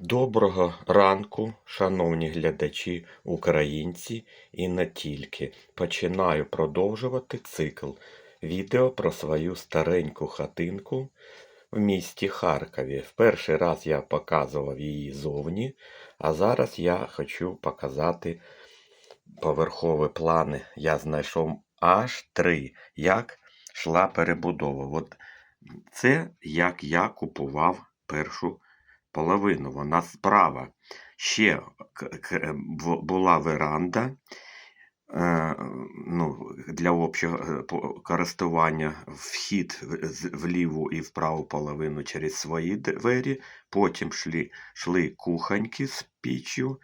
Доброго ранку, шановні глядачі, українці і не тільки. Починаю продовжувати цикл відео про свою стареньку хатинку в місті Харкові. В перший раз я показував її зовні, а зараз я хочу показати поверхові плани. Я знайшов аж три, як йшла перебудова. От це як я купував першу половину, вона справа. Ще к- бу- була веранда е, ну, для общого е, користування, вхід в- в ліву і в праву половину через свої двері, потім шли, шли кухоньки з піччю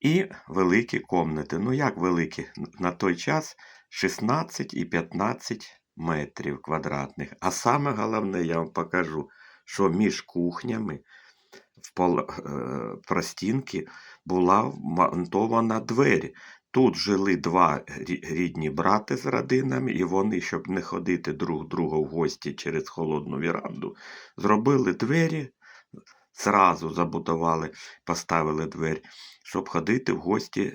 і великі комнати. Ну, як великі? На той час 16 і 15 метрів квадратних. А саме головне, я вам покажу, що між кухнями в е, простінки була вмонтована двері. Тут жили два рідні брати з родинами, і вони, щоб не ходити друг друга в гості через холодну віранду, зробили двері, зразу забудували, поставили двері, щоб ходити в гості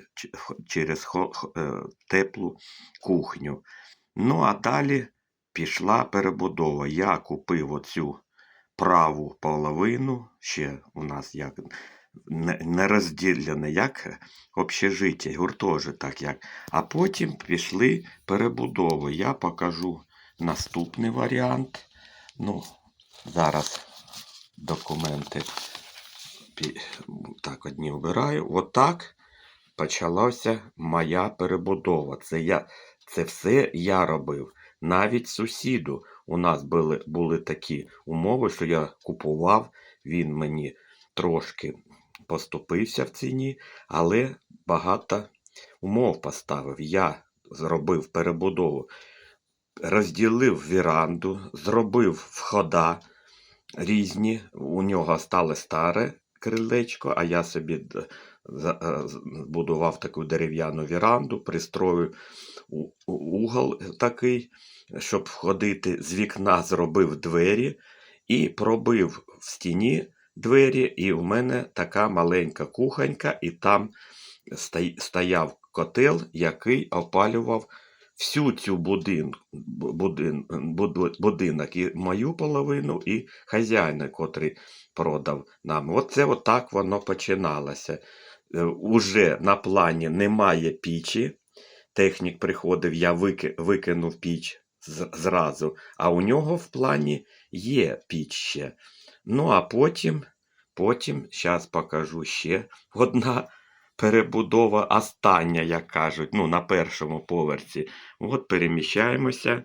через е, теплу кухню. Ну, а далі пішла перебудова. Я купив оцю праву половину, ще у нас як не, не розділене, як общежиття, гуртожиток як. А потім пішли перебудови. Я покажу наступний варіант. Ну, зараз документи так одні вбираю. Отак почалася моя перебудова. Це, я, це все я робив. Навіть сусіду у нас були, були такі умови, що я купував, він мені трошки поступився в ціні, але багато умов поставив. Я зробив перебудову, розділив віранду, зробив входа різні. У нього стало старе крилечко, а я собі за- е, таку дерев'яну віранду, пристроїв угол такий, щоб входити з вікна, зробив двері і пробив в стіні двері, і у мене така маленька кухонька, і там стояв котел, який опалював всю цю будин, будин, будинок, і мою половину, і хазяїна, котрий продав нам. Оце отак воно починалося. Е, Уже на плані немає пічі. Технік приходив, я вики, викинув піч зразу, а у нього в плані є піч ще. Ну, а потім, потім, зараз покажу ще одна перебудова, остання, як кажуть, ну, на першому поверсі. От переміщаємося.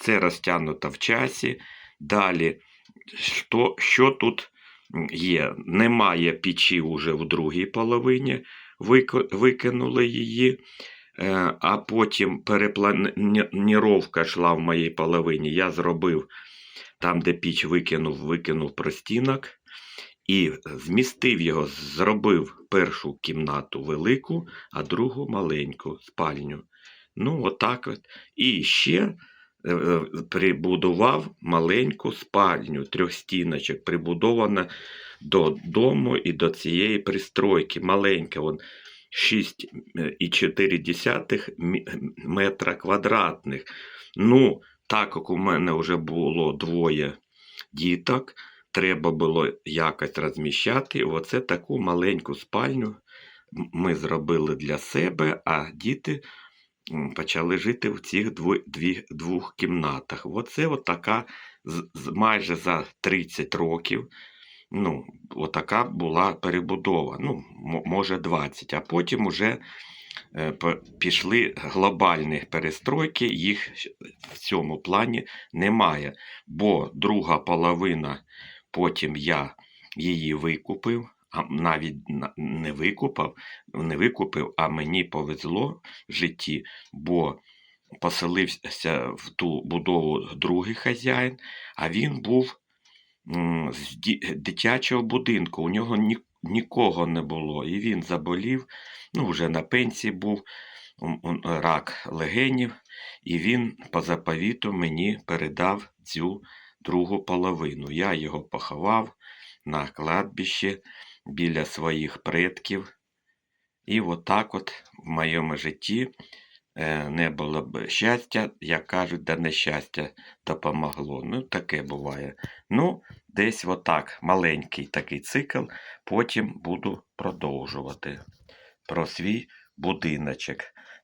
Це розтягнуто в часі. Далі, що, що тут є? Немає печі вже в другій половині, викинули її. Е, А потім перепланіровка йшла в моїй половині. Я зробив там, де піч викинув, викинув простінок і змістив його, зробив першу кімнату велику, а другу маленьку спальню. Ну, отак от. І ще прибудував маленьку спальню, трьох стіночок, прибудована до дому і до цієї пристройки. Маленька, вон 6,4 метра квадратних. Ну, так як у мене вже було двоє діток, треба було якось розміщати. Оце таку маленьку спальню ми зробили для себе, а діти почали жити в цих двох кімнатах. Оце от така майже за 30 років. Ну, отака була перебудова. Ну, може 20, а потім уже е, пішли глобальні перестройки, їх в цьому плані немає. Бо друга половина, потім я її викупив, а навіть не викупив, не викупив, а мені повезло в житті, бо поселився в ту будову другий хазяїн, а він був з дитячого будинку. У нього ні, нікого не було. І він заболів, ну, вже на пенсії був рак легенів, і він по заповіту мені передав цю другу половину. Я його поховав на кладбищі біля своїх предків. І отак от в моєму житті е, не було б щастя, як кажуть, да нещастя допомогло. Ну, таке буває. Ну, десь отак, маленький такий цикл, потім буду продовжувати про свій будиночок.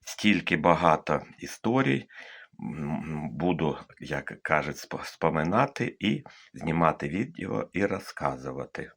Стільки багато історій буду, як кажуть, споминати і знімати відео і розказувати.